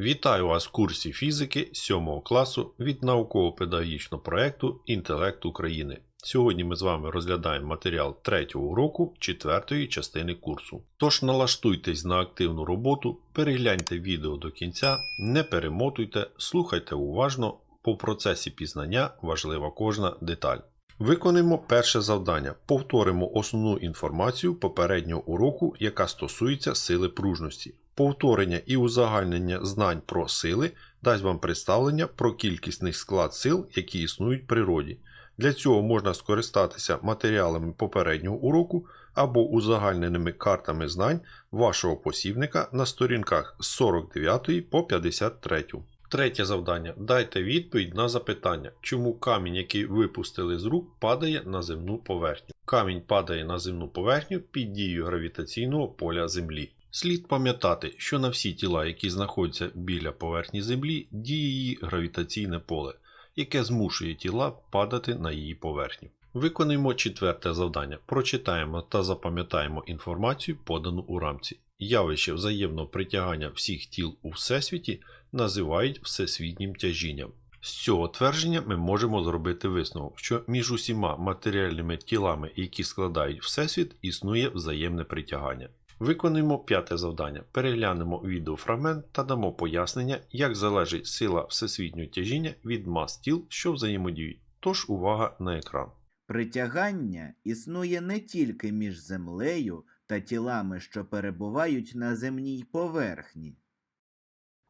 Вітаю вас в курсі фізики 7 класу від науково-педагогічного проєкту Інтелект України. Сьогодні ми з вами розглядаємо матеріал 3 уроку 4 частини курсу. Тож налаштуйтесь на активну роботу, перегляньте відео до кінця, не перемотуйте, слухайте уважно, по процесі пізнання важлива кожна деталь. Виконуємо перше завдання. Повторимо основну інформацію попереднього уроку, яка стосується сили пружності. Повторення і узагальнення знань про сили дасть вам представлення про кількісний склад сил, які існують в природі. Для цього можна скористатися матеріалами попереднього уроку або узагальненими картами знань вашого посібника на сторінках з 49 по 53. Третє завдання. Дайте відповідь на запитання, чому камінь, який випустили з рук, падає на земну поверхню. Камінь падає на земну поверхню під дією гравітаційного поля Землі. Слід пам'ятати, що на всі тіла, які знаходяться біля поверхні Землі, діє її гравітаційне поле, яке змушує тіла падати на її поверхню. Виконуємо четверте завдання. Прочитаємо та запам'ятаємо інформацію, подану у рамці. Явище взаємного притягання всіх тіл у всесвіті називають всесвітнім тяжінням. З цього твердження ми можемо зробити висновок, що між усіма матеріальними тілами, які складають всесвіт, існує взаємне притягання. Виконуємо п'яте завдання. Переглянемо відеофрагмент та дамо пояснення, як залежить сила всесвітнього тяжіння від мас тіл, що взаємодіють. Тож увага на екран. Притягання існує не тільки між землею та тілами, що перебувають на земній поверхні.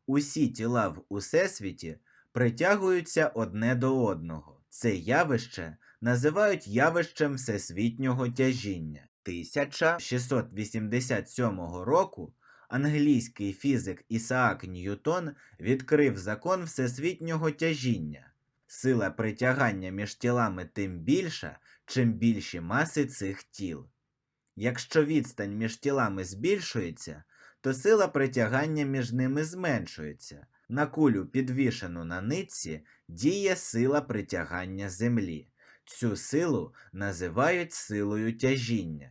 Усі тіла в усесвіті притягуються одне до одного. Це явище називають явищем всесвітнього тяжіння. 1687 року англійський фізик Ісаак Ньютон відкрив закон всесвітнього тяжіння. Сила притягання між тілами тим більша, чим більші маси цих тіл. Якщо відстань між тілами збільшується, то сила притягання між ними зменшується. На кулю, підвішену на нитці, діє сила притягання Землі. Цю силу називають силою тяжіння.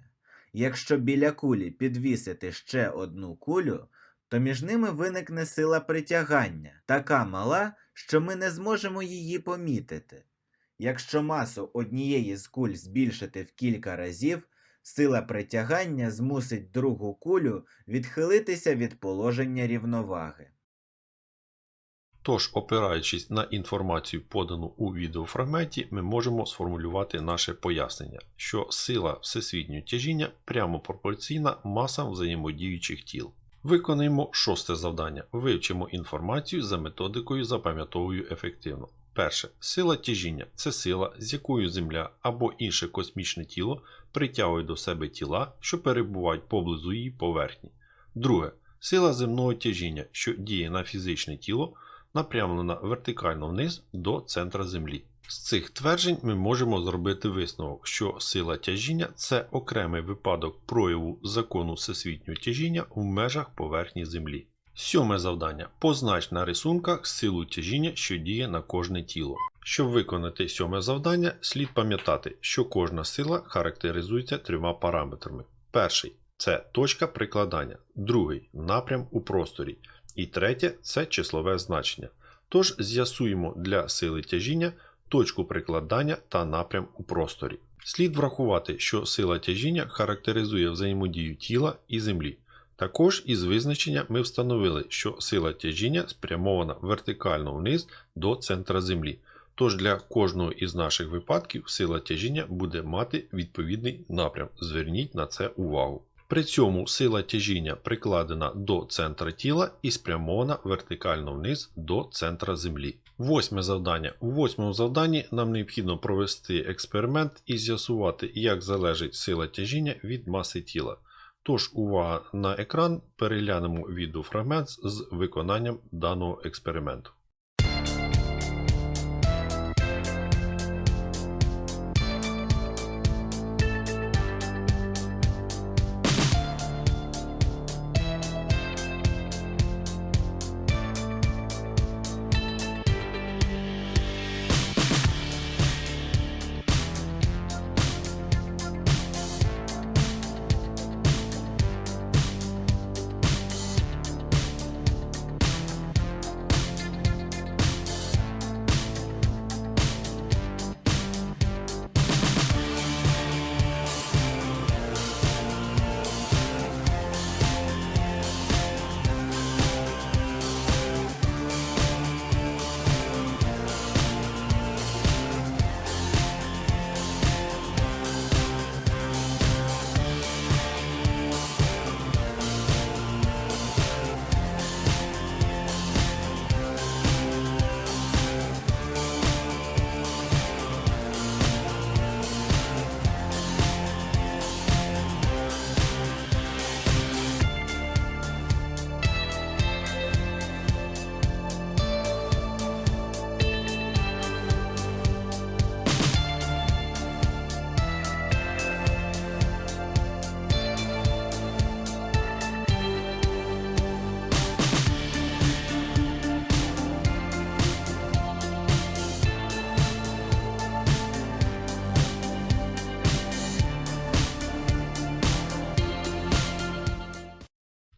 Якщо біля кулі підвісити ще одну кулю, то між ними виникне сила притягання, така мала, що ми не зможемо її помітити. Якщо масу однієї з куль збільшити в кілька разів, сила притягання змусить другу кулю відхилитися від положення рівноваги. Тож, опираючись на інформацію, подану у відеофрагменті, ми можемо сформулювати наше пояснення, що сила всесвітнього тяжіння прямо пропорційна масам взаємодіючих тіл. Виконаємо шосте завдання. Вивчимо інформацію за методикою запам'ятовую ефективно. Перше. Сила тяжіння це сила, з якою Земля або інше космічне тіло притягує до себе тіла, що перебувають поблизу її поверхні. Друге. Сила земного тяжіння, що діє на фізичне тіло, напрямлена вертикально вниз до центра Землі. З цих тверджень ми можемо зробити висновок, що сила тяжіння це окремий випадок прояву закону всесвітнього тяжіння в межах поверхні Землі. Сьоме завдання. Познач на рисунках силу тяжіння, що діє на кожне тіло. Щоб виконати сьоме завдання, слід пам'ятати, що кожна сила характеризується трьома параметрами. Перший це точка прикладання, другий напрям у просторі, і третє це числове значення. Тож з'ясуємо для сили тяжіння точку прикладання та напрям у просторі. Слід врахувати, що сила тяжіння характеризує взаємодію тіла і землі. Також із визначення ми встановили, що сила тяжіння спрямована вертикально вниз до центра Землі. Тож для кожного із наших випадків сила тяжіння буде мати відповідний напрям. Зверніть на це увагу. При цьому сила тяжіння прикладена до центра тіла і спрямована вертикально вниз до центра Землі. Восьме завдання. У восьмому завданні нам необхідно провести експеримент і з'ясувати, як залежить сила тяжіння від маси тіла. Тож, увага на екран, переглянемо відеофрагмент з виконанням даного експерименту.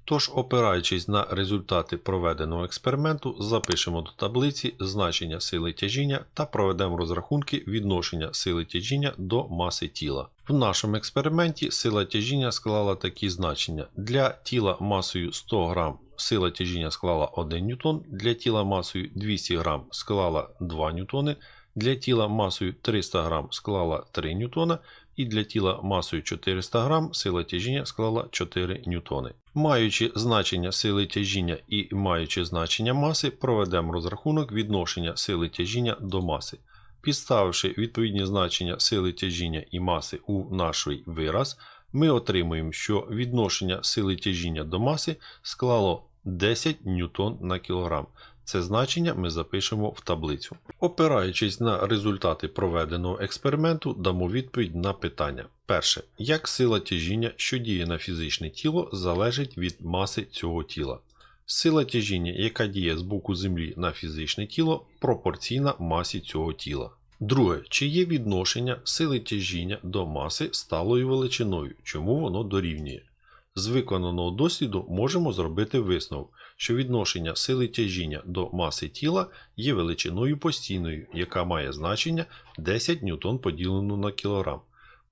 Тож, опираючись на результати проведеного експерименту, запишемо до таблиці значення сили тяжіння та проведемо розрахунки відношення сили тяжіння до маси тіла. В нашому експерименті сила тяжіння склала такі значення. Для тіла масою 100 г сила тяжіння склала 1 ньютон, для тіла масою 200 г склала 2 ньютони, для тіла масою 300 г склала 3 ньютона і для тіла масою 400 г сила тяжіння склала 4 ньютони. Маючи значення сили тяжіння і маючи значення маси, проведемо розрахунок відношення сили тяжіння до маси. Підставивши відповідні значення сили тяжіння і маси у наш вираз, ми отримуємо, що відношення сили тяжіння до маси склало 10 ньютон на кілограм. Це значення ми запишемо в таблицю. Опираючись на результати проведеного експерименту, дамо відповідь на питання. Перше. Як сила тяжіння, що діє на фізичне тіло, залежить від маси цього тіла? Сила тяжіння, яка діє з боку Землі на фізичне тіло, пропорційна масі цього тіла. Друге, чи є відношення сили тяжіння до маси сталою величиною, чому воно дорівнює? З виконаного досліду можемо зробити висновок, що відношення сили тяжіння до маси тіла є величиною постійною, яка має значення 10 ньютон поділено на кілограм.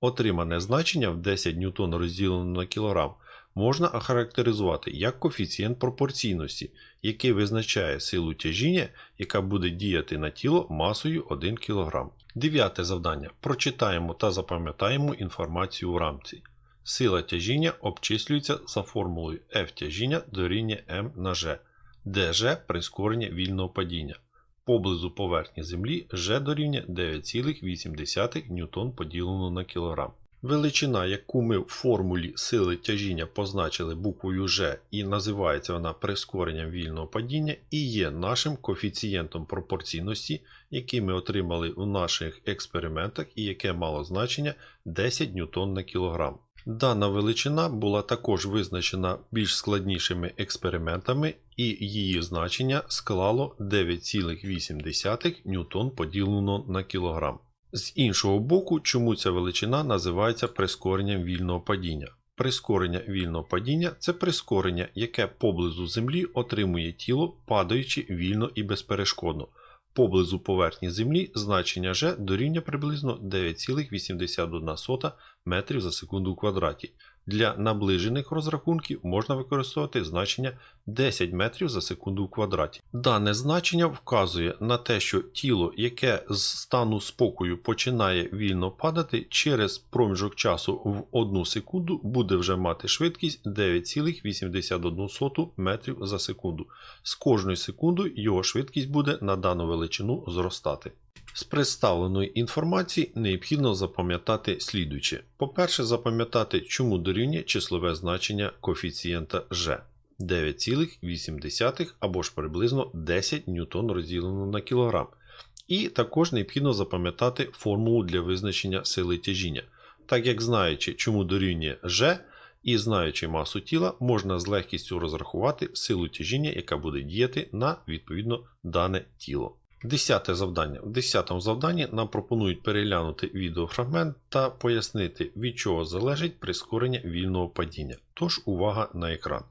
Отримане значення в 10 ньютон розділено на кілограм можна охарактеризувати як коефіцієнт пропорційності, який визначає силу тяжіння, яка буде діяти на тіло масою 1 кг. Дев'яте завдання. Прочитаємо та запам'ятаємо інформацію в рамці. Сила тяжіння обчислюється за формулою F тяжіння дорівнює m на g, де g – прискорення вільного падіння. Поблизу поверхні Землі g дорівнює 9,8 ньютон поділено на кілограм. Величина, яку ми в формулі сили тяжіння позначили буквою G і називається вона прискоренням вільного падіння, і є нашим коефіцієнтом пропорційності, який ми отримали у наших експериментах і яке мало значення 10 ньютон на кілограм. Дана величина була також визначена більш складнішими експериментами, і її значення склало 9,8 ньютон поділено на кілограм. З іншого боку, чому ця величина називається прискоренням вільного падіння? Прискорення вільного падіння це прискорення, яке поблизу Землі отримує тіло, падаючи вільно і безперешкодно. Поблизу поверхні Землі значення G дорівнює приблизно 9,81 метрів за секунду у квадраті. Для наближених розрахунків можна використовувати значення 10 метрів за секунду в квадраті. Дане значення вказує на те, що тіло, яке з стану спокою починає вільно падати, через проміжок часу в 1 секунду буде вже мати швидкість 9,81 метрів за секунду. З кожною секундою його швидкість буде на дану величину зростати. З представленої інформації необхідно запам'ятати слідуюче. По-перше, запам'ятати, чому дорівнює числове значення коефіцієнта G 9,8 або ж приблизно 10 ньютон розділено на кілограм. І також необхідно запам'ятати формулу для визначення сили тяжіння. Так як знаючи, чому дорівнює G, і знаючи масу тіла, можна з легкістю розрахувати силу тяжіння, яка буде діяти на відповідно дане тіло. Десяте завдання. В десятому завданні нам пропонують переглянути відеофрагмент та пояснити, від чого залежить прискорення вільного падіння. Тож увага на екран.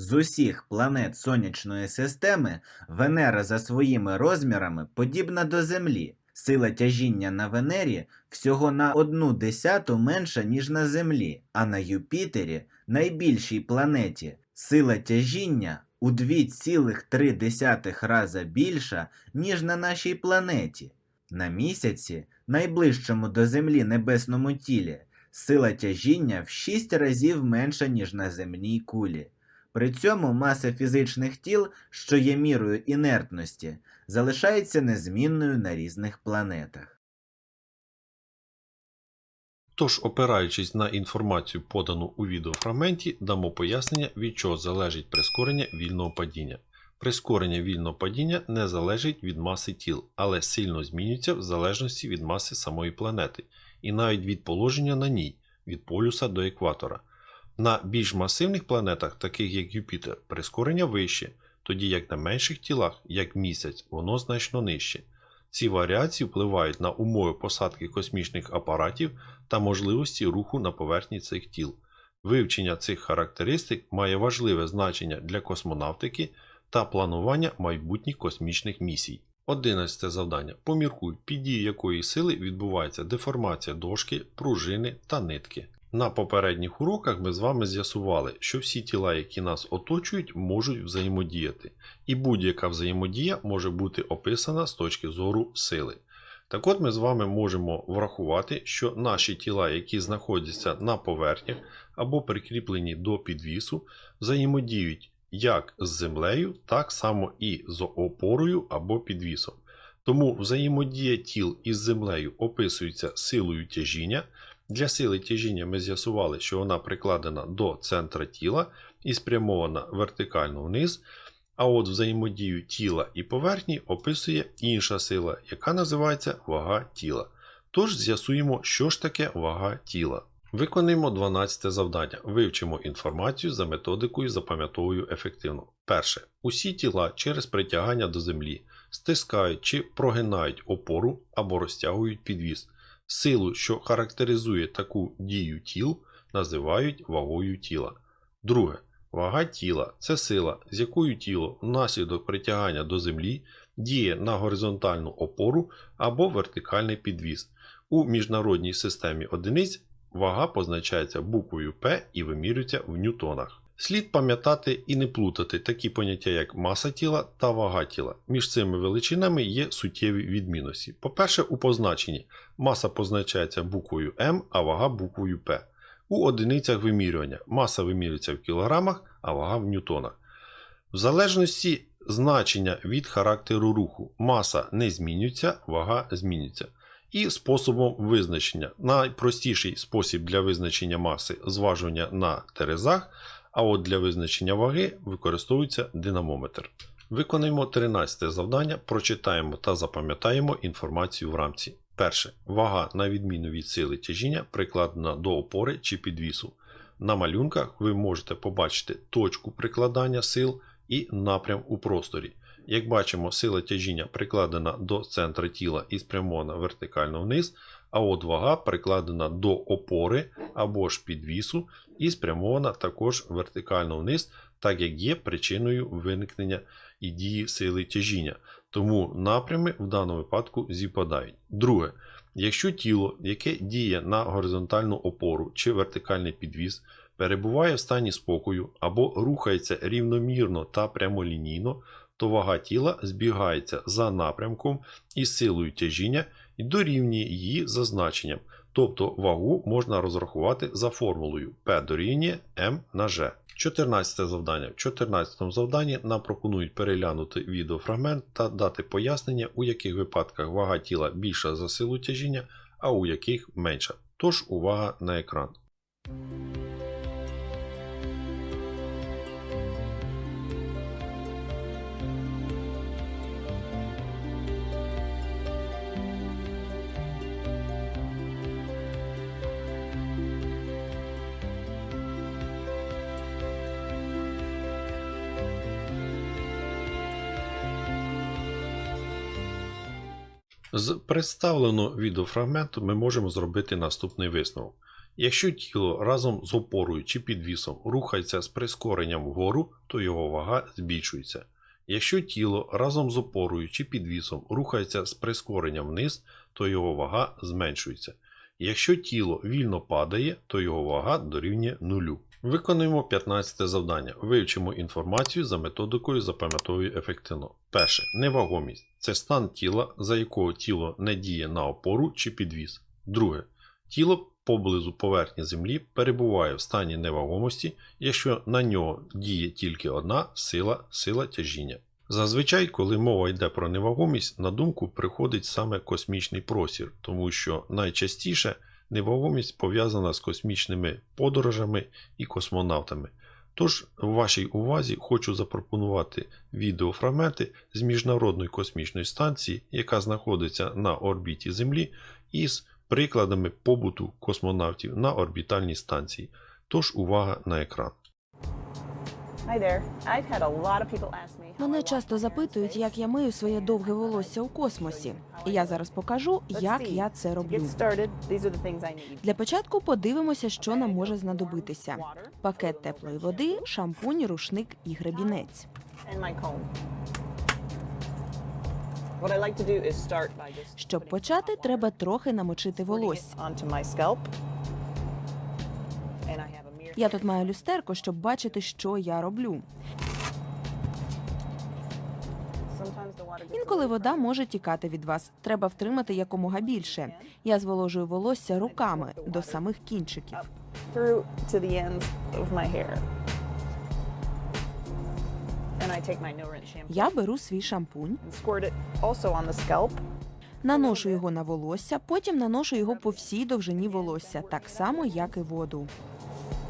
З усіх планет сонячної системи Венера за своїми розмірами подібна до Землі. Сила тяжіння на Венері всього на одну десяту менша, ніж на Землі, а на Юпітері, найбільшій планеті, сила тяжіння у 2,3 рази більша, ніж на нашій планеті. На місяці, найближчому до Землі небесному тілі, сила тяжіння в 6 разів менша, ніж на земній кулі. При цьому маса фізичних тіл, що є мірою інертності, залишається незмінною на різних планетах. Тож, опираючись на інформацію, подану у відеофрагменті, дамо пояснення, від чого залежить прискорення вільного падіння. Прискорення вільного падіння не залежить від маси тіл, але сильно змінюється в залежності від маси самої планети, і навіть від положення на ній, від полюса до екватора. На більш масивних планетах, таких як Юпітер, прискорення вище, тоді як на менших тілах, як місяць, воно значно нижче. Ці варіації впливають на умови посадки космічних апаратів та можливості руху на поверхні цих тіл. Вивчення цих характеристик має важливе значення для космонавтики та планування майбутніх космічних місій. 11 завдання. Поміркуй, під дією якої сили відбувається деформація дошки, пружини та нитки. На попередніх уроках ми з вами з'ясували, що всі тіла, які нас оточують, можуть взаємодіяти, і будь-яка взаємодія може бути описана з точки зору сили. Так от ми з вами можемо врахувати, що наші тіла, які знаходяться на поверхнях або прикріплені до підвісу, взаємодіють як з землею, так само і з опорою або підвісом. Тому взаємодія тіл із землею описується силою тяжіння. Для сили тяжіння ми з'ясували, що вона прикладена до центра тіла і спрямована вертикально вниз. А от взаємодію тіла і поверхні описує інша сила, яка називається вага тіла. Тож з'ясуємо, що ж таке вага тіла. Виконуємо 12 завдання. Вивчимо інформацію за методикою запам'ятовую ефективно. Перше. Усі тіла через притягання до землі стискають чи прогинають опору або розтягують підвіс. Силу, що характеризує таку дію тіл, називають вагою тіла. Друге. Вага тіла це сила, з якою тіло внаслідок притягання до землі діє на горизонтальну опору або вертикальний підвіс. У міжнародній системі одиниць вага позначається буквою П і вимірюється в ньютонах. Слід пам'ятати і не плутати такі поняття, як маса тіла та вага тіла. Між цими величинами є суттєві відмінності. По-перше, у позначенні маса позначається буквою М, а вага буквою П. У одиницях вимірювання маса вимірюється в кілограмах, а вага в ньютонах. В залежності значення від характеру руху маса не змінюється, вага змінюється. І способом визначення. Найпростіший спосіб для визначення маси зважування на терезах, а от для визначення ваги використовується динамометр. Виконаємо 13 завдання, прочитаємо та запам'ятаємо інформацію в рамці. Перше. Вага, на відміну від сили тяжіння, прикладена до опори чи підвісу. На малюнках ви можете побачити точку прикладання сил і напрям у просторі. Як бачимо, сила тяжіння прикладена до центра тіла і спрямована вертикально вниз, а от вага прикладена до опори або ж підвісу і спрямована також вертикально вниз, так як є причиною виникнення і дії сили тяжіння. Тому напрями в даному випадку зіпадають. Друге, якщо тіло, яке діє на горизонтальну опору чи вертикальний підвіс, перебуває в стані спокою або рухається рівномірно та прямолінійно, то вага тіла збігається за напрямком із силою тяжіння і дорівнює її за значенням. Тобто вагу можна розрахувати за формулою P дорівнює M на G. 14 завдання. В 14 завданні нам пропонують переглянути відеофрагмент та дати пояснення, у яких випадках вага тіла більша за силу тяжіння, а у яких менша. Тож увага на екран. З представленого відеофрагменту ми можемо зробити наступний висновок. Якщо тіло разом з опорою чи підвісом рухається з прискоренням вгору, то його вага збільшується. Якщо тіло разом з опорою чи підвісом рухається з прискоренням вниз, то його вага зменшується. Якщо тіло вільно падає, то його вага дорівнює нулю. Виконуємо 15 завдання. Вивчимо інформацію за методикою запам'ятовую ефективно. Перше. Невагомість це стан тіла, за якого тіло не діє на опору чи підвіс. Друге. Тіло поблизу поверхні землі перебуває в стані невагомості, якщо на нього діє тільки одна сила сила тяжіння. Зазвичай, коли мова йде про невагомість, на думку приходить саме космічний простір, тому що найчастіше невагомість пов'язана з космічними подорожами і космонавтами. Тож, вашій увазі хочу запропонувати відеофрагменти з Міжнародної космічної станції, яка знаходиться на орбіті Землі, із прикладами побуту космонавтів на орбітальній станції. Тож увага на екран. Мене часто запитують, як я мию своє довге волосся у космосі. І я зараз покажу, як я це роблю. Для початку подивимося, що нам може знадобитися: пакет теплої води, шампунь, рушник і гребінець. Щоб почати, треба трохи намочити волосся. Я тут маю люстерко, щоб бачити, що я роблю. Інколи вода може тікати від вас. Треба втримати якомога більше. Я зволожую волосся руками до самих кінчиків. Я беру свій шампунь, наношу його на волосся, потім наношу його по всій довжині волосся, так само, як і воду.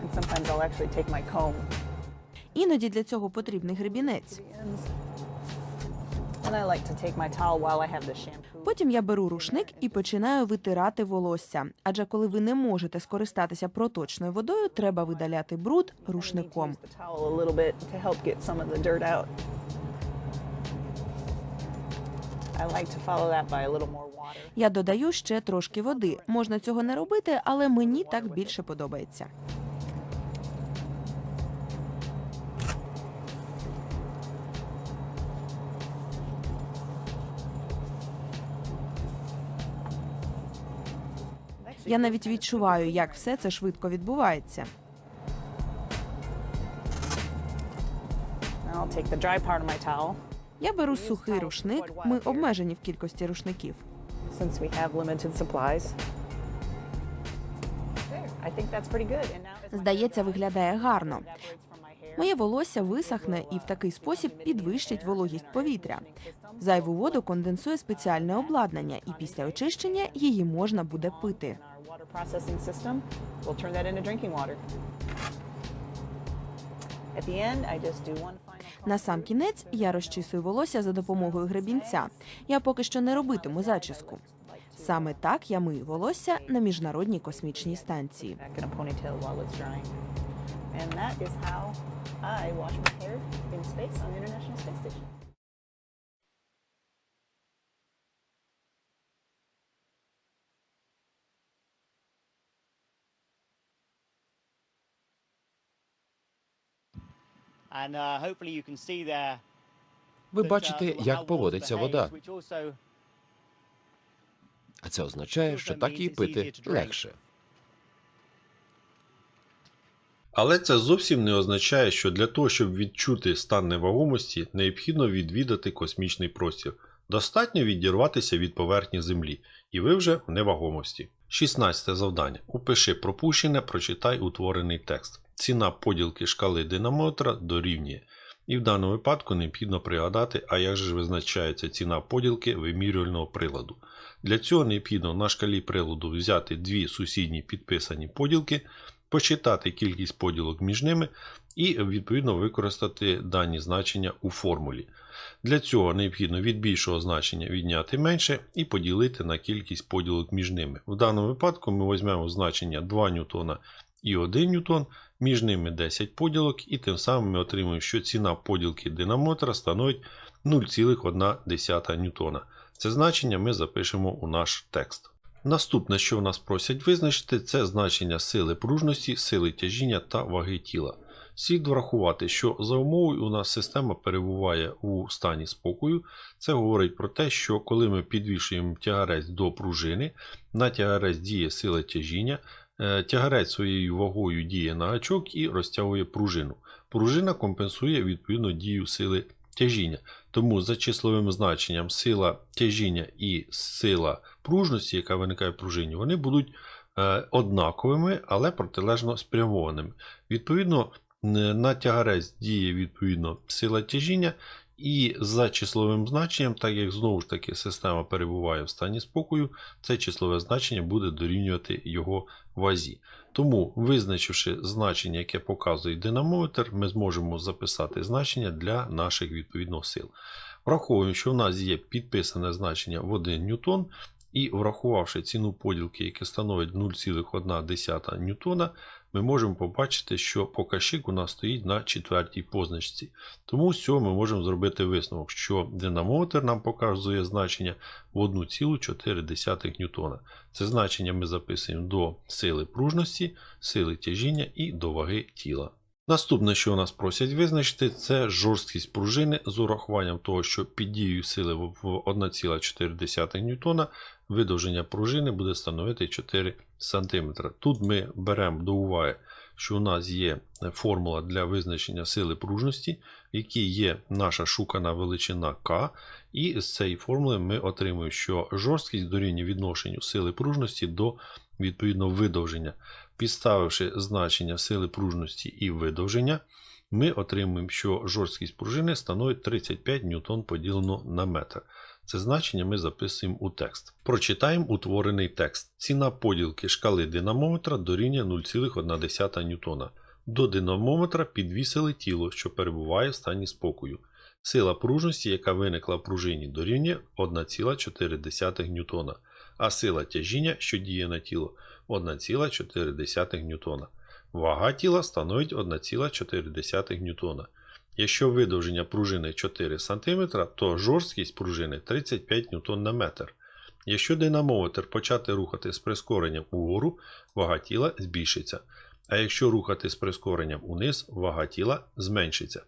And sometimes I'll actually take my comb Іноді для цього потрібний гребінець. And I like to take my towel while I have the shampoo. Потім я беру рушник і починаю витирати волосся. Адже коли ви не можете скористатися проточною водою, треба видаляти бруд рушником. use the towel a little bit to help get some of the dirt out. I like to follow that by a little more water. Я додаю ще трошки води. Можна цього не робити, але мені так більше подобається. Я навіть відчуваю, як все це швидко відбувається. Я беру сухий рушник. Ми обмежені в кількості рушників. Здається, виглядає гарно. Моє волосся висохне і в такий спосіб підвищить вологість повітря. Зайву воду конденсує спеціальне обладнання, і після очищення її можна буде пити. Water processing system, we'll turn that into drinking water. At the end, I just do one final На сам кінець я розчісую волосся за допомогою гребінця. Я поки що не робитиму зачіску. Саме так я мию волосся на міжнародній космічній станції. Back in a ponytail while it's drying. And that is how I wash my hair in space on the International Space Station. Ви uh, бачите, як поводиться вода, а це означає, що так її пити легше. Але це зовсім не означає, що для того, щоб відчути стан невагомості, необхідно відвідати космічний простір. Достатньо відірватися від поверхні Землі, і ви вже в невагомості. 16 завдання. Упиши пропущене, прочитай утворений текст. Ціна поділки шкали динамометра дорівнює. І в даному випадку необхідно пригадати, а як же ж визначається ціна поділки вимірювального приладу. Для цього необхідно на шкалі приладу взяти дві сусідні підписані поділки, посчитати кількість поділок між ними і відповідно використати дані значення у формулі. Для цього необхідно від більшого значення відняти менше і поділити на кількість поділок між ними. В даному випадку ми візьмемо значення 2 ньютона і 1 ньютон, між ними 10 поділок, і тим самим ми отримуємо, що ціна поділки динамометра становить 0,1 ньютона. Це значення ми запишемо у наш текст. Наступне, що в нас просять визначити, це значення сили пружності, сили тяжіння та ваги тіла. Слід врахувати, що за умовою у нас система перебуває у стані спокою. Це говорить про те, що коли ми підвішуємо тягарець до пружини, на тягарець діє сила тяжіння, тягарець своєю вагою діє на гачок і розтягує пружину. Пружина компенсує відповідно дію сили тяжіння. Тому за числовим значенням сила тяжіння і сила пружності, яка виникає в пружині, вони будуть е, однаковими, але протилежно спрямованими. Відповідно, на тягарець діє відповідно сила тяжіння, і за числовим значенням, так як знову ж таки система перебуває в стані спокою, це числове значення буде дорівнювати його вазі. Тому, визначивши значення, яке показує динамометр, ми зможемо записати значення для наших відповідно сил. Враховуємо, що в нас є підписане значення в 1 ньютон, і врахувавши ціну поділки, яке становить 0,1 ньютона, ми можемо побачити, що показчик у нас стоїть на четвертій позначці. Тому з цього ми можемо зробити висновок, що динамометр нам показує значення в 1,4 ньютона. Це значення ми записуємо до сили пружності, сили тяжіння і до ваги тіла. Наступне, що нас просять визначити, це жорсткість пружини з урахуванням того, що під дією сили в 1,4 ньютона видовження пружини буде становити 4 см. Тут ми беремо до уваги, що у нас є формула для визначення сили пружності, в якій є наша шукана величина К, і з цієї формули ми отримуємо, що жорсткість дорівнює відношенню сили пружності до відповідно видовження. Підставивши значення сили пружності і видовження, ми отримуємо, що жорсткість пружини становить 35 ньютон поділено на метр. Це значення ми записуємо у текст. Прочитаємо утворений текст. Ціна поділки шкали динамометра дорівнює 0,1 ньютона. До динамометра підвісили тіло, що перебуває в стані спокою. Сила пружності, яка виникла в пружині, дорівнює 1,4 ньютона, а сила тяжіння, що діє на тіло, 1,4 ньютона. Вага тіла становить 1,4 ньютона. Якщо видовження пружини 4 см, то жорсткість пружини 35 ньютон на метр. Якщо динамометр почати рухати з прискоренням угору, вага тіла збільшиться. А якщо рухати з прискоренням униз, вага тіла зменшиться.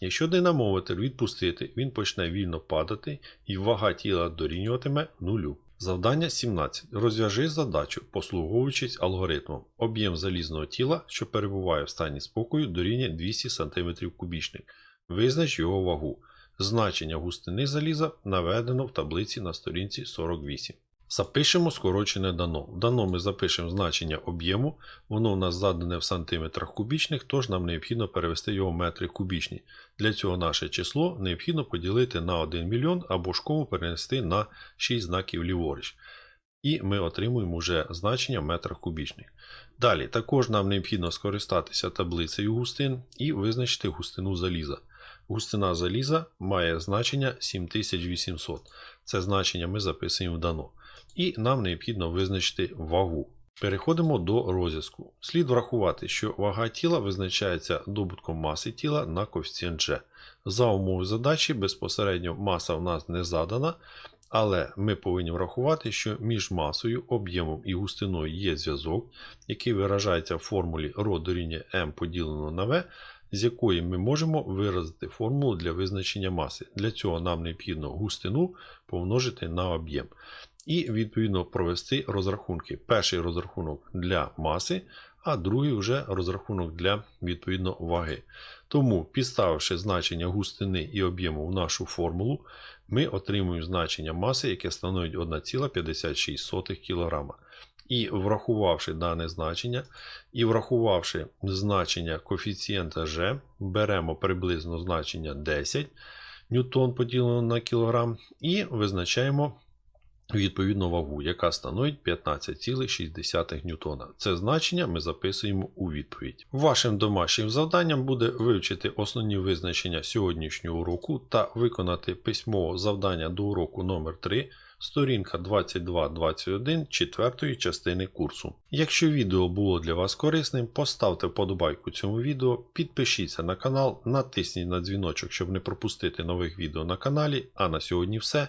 Якщо динамометр відпустити, він почне вільно падати і вага тіла дорівнюватиме нулю. Завдання 17. Розв'яжи задачу, послуговуючись алгоритмом. Об'єм залізного тіла, що перебуває в стані спокою, дорівнює 200 см кубічних. Визнач його вагу. Значення густини заліза наведено в таблиці на сторінці 48. Запишемо скорочене дано. Дано ми запишемо значення об'єму, воно у нас задане в сантиметрах кубічних, тож нам необхідно перевести його в метри кубічні. Для цього наше число необхідно поділити на 1 мільйон або ж кому перенести на 6 знаків ліворуч. І ми отримуємо вже значення в метрах кубічних. Далі також нам необхідно скористатися таблицею густин і визначити густину заліза. Густина заліза має значення 7800. Це значення ми записуємо в дано. І нам необхідно визначити вагу. Переходимо до розв'язку. Слід врахувати, що вага тіла визначається добутком маси тіла на коефіцієнт G. За умови задачі безпосередньо маса в нас не задана, але ми повинні врахувати, що між масою, об'ємом і густиною є зв'язок, який виражається в формулі ρ дорівнює m поділено на v, з якої ми можемо виразити формулу для визначення маси. Для цього нам необхідно густину помножити на об'єм. І відповідно провести розрахунки. Перший розрахунок для маси, а другий вже розрахунок для відповідно ваги. Тому, підставивши значення густини і об'єму в нашу формулу, ми отримуємо значення маси, яке становить 1,56 кг. І врахувавши дане значення, і врахувавши значення коефіцієнта G, беремо приблизно значення 10 ньютон поділено на кілограм, і визначаємо відповідну вагу, яка становить 15,6 ньютона. Це значення ми записуємо у відповідь. Вашим домашнім завданням буде вивчити основні визначення сьогоднішнього уроку та виконати письмово завдання до уроку номер 3 Сторінка 22-21 четвертої частини курсу. Якщо відео було для вас корисним, поставте вподобайку цьому відео, підпишіться на канал, натисніть на дзвіночок, щоб не пропустити нових відео на каналі. А на сьогодні все.